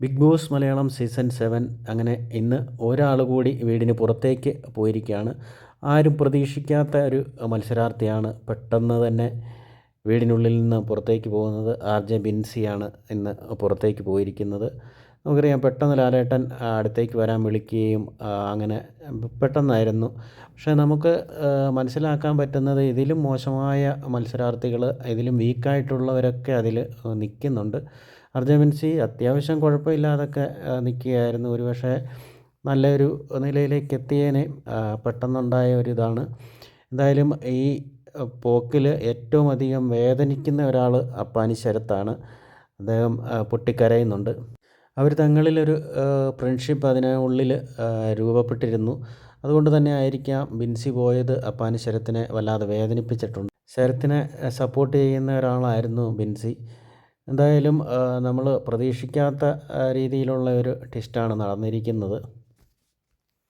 Big boss Malayalam season seven അങ്ങനെ ഇന്ന് ഒരാൾ കൂടി വീടിന് പുറത്തേക്ക് പോയിരിക്കുകയാണ്. ആരും പ്രതീക്ഷിക്കാത്ത ഒരു മത്സരാർത്ഥിയാണ് പെട്ടെന്ന് തന്നെ വീടിനുള്ളിൽ നിന്ന് പുറത്തേക്ക് പോകുന്നത് ആർ ജെ ബിൻസിയാണ് ഇന്ന് പുറത്തേക്ക് പോയിരിക്കുന്നത്. നമുക്കറിയാം പെട്ടെന്ന് ലാലേട്ടൻ അടുത്തേക്ക് വരാൻ വിളിക്കുകയും അങ്ങനെ പെട്ടെന്നായിരുന്നു. പക്ഷേ നമുക്ക് മനസ്സിലാക്കാൻ പറ്റുന്നത് ഇതിലും മോശമായ മത്സരാർത്ഥികൾ ഇതിലും വീക്കായിട്ടുള്ളവരൊക്കെ അതിൽ നിൽക്കുന്നുണ്ട്. അർജമിൻസി അത്യാവശ്യം കുഴപ്പമില്ലാതൊക്കെ നിൽക്കുകയായിരുന്നു. ഒരുപക്ഷെ നല്ലൊരു നിലയിലേക്ക് എത്തിയേനെ പെട്ടെന്നുണ്ടായ ഒരു ഇതാണ്. എന്തായാലും ഈ പോക്കിൽ ഏറ്റവും അധികം വേദനിക്കുന്ന ഒരാൾ അപ്പാനി ശരത്താണ്. അദ്ദേഹം പൊട്ടിക്കരയുന്നുണ്ട്. അവർ തങ്ങളിലൊരു ഫ്രണ്ട്ഷിപ്പ് അതിന് ഉള്ളിൽ രൂപപ്പെട്ടിരുന്നു. അതുകൊണ്ട് തന്നെ ആയിരിക്കാം ബിൻസി പോയത് അപ്പാനി ശരത്തിനെ വല്ലാതെ വേദനിപ്പിച്ചിട്ടുണ്ട്. ശരത്തിനെ സപ്പോർട്ട് ചെയ്യുന്ന ഒരാളായിരുന്നു ബിൻസി. എന്തായാലും നമ്മൾ പ്രതീക്ഷിക്കാത്ത രീതിയിലുള്ള ഒരു ട്വിസ്റ്റാണ് നടന്നിരിക്കുന്നത്.